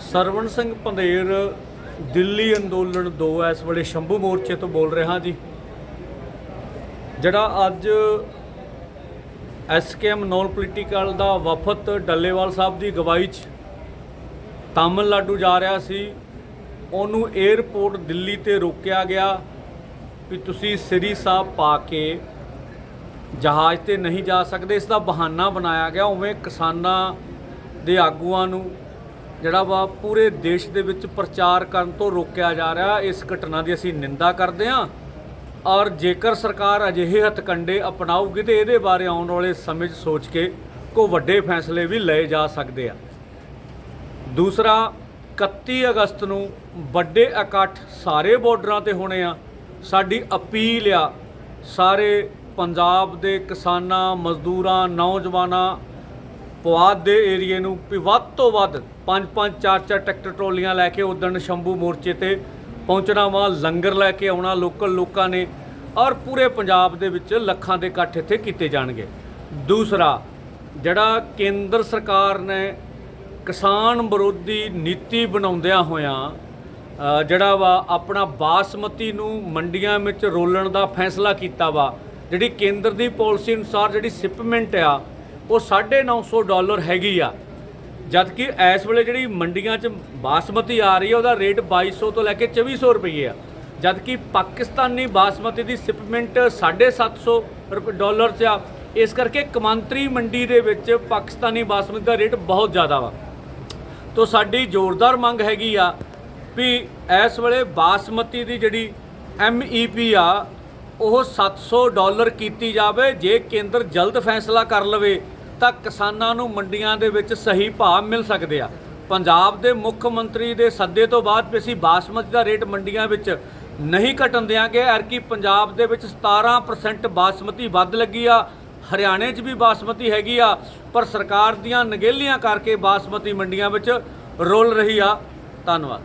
ਸਰਵਣ ਸਿੰਘ ਪੰਧੇਰ ਦਿੱਲੀ ਅੰਦੋਲਨ 2 ਇਸ ਵੇਲੇ ਸ਼ੰਭੂ ਮੋਰਚੇ ਤੋਂ ਬੋਲ ਰਿਹਾ ਜੀ। ਜਿਹੜਾ ਅੱਜ ਐਸਕੇਐਮ ਨੌਨ ਪੋਲੀਟੀਕਲ ਦਾ ਵਫਦ ਡੱਲੇਵਾਲ ਸਾਹਿਬ ਦੀ ਅਗਵਾਈ 'ਚ ਤਾਮਿਲਨਾਡੂ ਜਾ ਰਿਹਾ ਸੀ, ਉਹਨੂੰ 에ਅਰਪੋਰਟ ਦਿੱਲੀ ਤੇ ਰੋਕਿਆ ਗਿਆ ਵੀ ਤੁਸੀਂ ਸ੍ਰੀ ਸਾਹਿਬ ਪਾ ਕੇ ਜਹਾਜ਼ ਤੇ ਨਹੀਂ ਜਾ ਸਕਦੇ, ਇਸ ਦਾ ਬਹਾਨਾ ਬਣਾਇਆ ਗਿਆ, ਉਵੇਂ ਕਿਸਾਨਾਂ ਦੇ ਆਗੂਆਂ ਨੂੰ ਜਿਹੜਾ ਵਾ ਪੂਰੇ ਦੇਸ਼ ਦੇ ਵਿੱਚ ਪ੍ਰਚਾਰ ਕਰਨ ਤੋਂ ਰੋਕਿਆ ਜਾ ਰਿਹਾ, ਇਸ ਘਟਨਾ ਦੀ ਅਸੀਂ ਨਿੰਦਾ ਕਰਦੇ ਹਾਂ। ਔਰ ਜੇਕਰ ਸਰਕਾਰ ਅਜਿਹੇ ਹਥਕੰਡੇ ਅਪਣਾਊਗੀ ਤੇ ਇਹਦੇ ਬਾਰੇ ਆਉਣ ਵਾਲੇ ਸਮੇਂ 'ਚ ਸੋਚ ਕੇ ਕੋ ਵੱਡੇ ਫੈਸਲੇ ਵੀ ਲਏ ਜਾ ਸਕਦੇ ਆ। ਦੂਸਰਾ 31 ਅਗਸਤ ਨੂੰ ਵੱਡੇ ਇਕੱਠ ਸਾਰੇ ਬਾਰਡਰਾਂ ਤੇ ਹੋਣੇ ਆ। ਸਾਡੀ ਅਪੀਲ ਆ, ਸਾਰੇ ਪੰਜਾਬ ਦੇ ਕਿਸਾਨਾਂ, ਮਜ਼ਦੂਰਾਂ, ਨੌਜਵਾਨਾਂ ਪੁਆਧ ਦੇ ਏਰੀਏ ਨੂੰ ਵੀ ਵੱਧ ਤੋਂ ਵੱਧ ਪੰਜ ਪੰਜ ਚਾਰ ਚਾਰ ਟਰੈਕਟਰ ਟਰੋਲੀਆਂ ਲੈ ਕੇ ਉਦਣ ਸ਼ੰਭੂ ਮੋਰਚੇ ਤੇ ਪਹੁੰਚਣਾ ਵਾ, ਲੰਗਰ ਲੈ ਕੇ ਆਉਣਾ ਲੋਕਲ ਲੋਕਾਂ ਨੇ ਔਰ ਪੂਰੇ ਪੰਜਾਬ ਦੇ ਵਿੱਚ ਲੱਖਾਂ ਦੇ ਇਕੱਠ ਇੱਥੇ ਕੀਤੇ ਜਾਣਗੇ। ਦੂਸਰਾ, ਜਿਹੜਾ ਕੇਂਦਰ ਸਰਕਾਰ ਨੇ ਕਿਸਾਨ ਵਿਰੋਧੀ ਨੀਤੀ ਬਣਾਉਂਦਿਆਂ ਹੋਇਆਂ ਜਿਹੜਾ ਵਾ ਆਪਣਾ ਬਾਸਮਤੀ ਨੂੰ ਮੰਡੀਆਂ ਵਿੱਚ ਰੋਲਣ ਦਾ ਫੈਸਲਾ ਕੀਤਾ ਵਾ, ਜਿਹੜੀ ਕੇਂਦਰ ਦੀ ਪਾਲਿਸੀ ਅਨੁਸਾਰ ਜਿਹੜੀ ਸ਼ਿਪਮੈਂਟ ਆ ਉਹ 950 ਡਾਲਰ ਹੈਗੀ ਆ। ਜਦ ਕਿ ਇਸ ਵੇਲੇ ਜਿਹੜੀ ਮੰਡੀਆਂ 'ਚ ਬਾਸਮਤੀ ਆ ਰਹੀ ਹੈ ਉਹਦਾ ਰੇਟ 2200 ਤੋਂ ਲੈ ਕੇ 2400 ਰੁਪਏ ਆ। ਜਦ ਕਿ ਪਾਕਿਸਤਾਨੀ ਬਾਸਮਤੀ ਦੀ ਸ਼ਿਪਮੈਂਟ 750 ਰੁਪਏ ਡਾਲਰ 'ਚ ਆ, ਇਸ ਕਰਕੇ ਕਮਾਂਤਰੀ ਮੰਡੀ ਦੇ ਵਿੱਚ ਪਾਕਿਸਤਾਨੀ ਬਾਸਮਤੀ ਦਾ ਰੇਟ ਬਹੁਤ ਜ਼ਿਆਦਾ ਵਾ। ਤੋ ਸਾਡੀ ਜ਼ੋਰਦਾਰ ਮੰਗ ਹੈਗੀ ਆ ਵੀ ਇਸ ਵੇਲੇ ਬਾਸਮਤੀ ਦੀ ਜਿਹੜੀ ਐਮਈਪੀ ਆ, ਉਹ 700 ਡਾਲਰ ਕੀਤੀ ਜਾਵੇ, ਜੇ ਕੇਂਦਰ ਜਲਦ ਫੈਸਲਾ ਕਰ ਲਵੇ ਤਾਂ ਕਿਸਾਨਾਂ ਨੂੰ ਮੰਡੀਆਂ ਦੇ ਵਿੱਚ ਸਹੀ ਭਾਅ ਮਿਲ ਸਕਦੇ ਆ। ਪੰਜਾਬ ਦੇ ਮੁੱਖ ਮੰਤਰੀ ਦੇ ਸੱਦੇ ਤੋਂ ਬਾਅਦ ਵੀ ਅਸੀਂ ਬਾਸਮਤੀ ਦਾ ਰੇਟ ਮੰਡੀਆਂ ਵਿੱਚ ਨਹੀਂ ਘਟਣ ਦਿਆਂਗੇ। ਐਰਕੀ ਪੰਜਾਬ ਦੇ ਵਿੱਚ 17% ਬਾਸਮਤੀ ਵੱਧ ਲੱਗੀ ਆ। ਹਰਿਆਣੇ 'ਚ ਵੀ ਬਾਸਮਤੀ ਹੈਗੀ ਆ, ਪਰ ਸਰਕਾਰ ਦੀਆਂ ਨਗੇਲੀਆਂ ਕਰਕੇ ਬਾਸਮਤੀ ਮੰਡੀਆਂ ਵਿੱਚ ਰੋਲ ਰਹੀ ਆ। ਧੰਨਵਾਦ।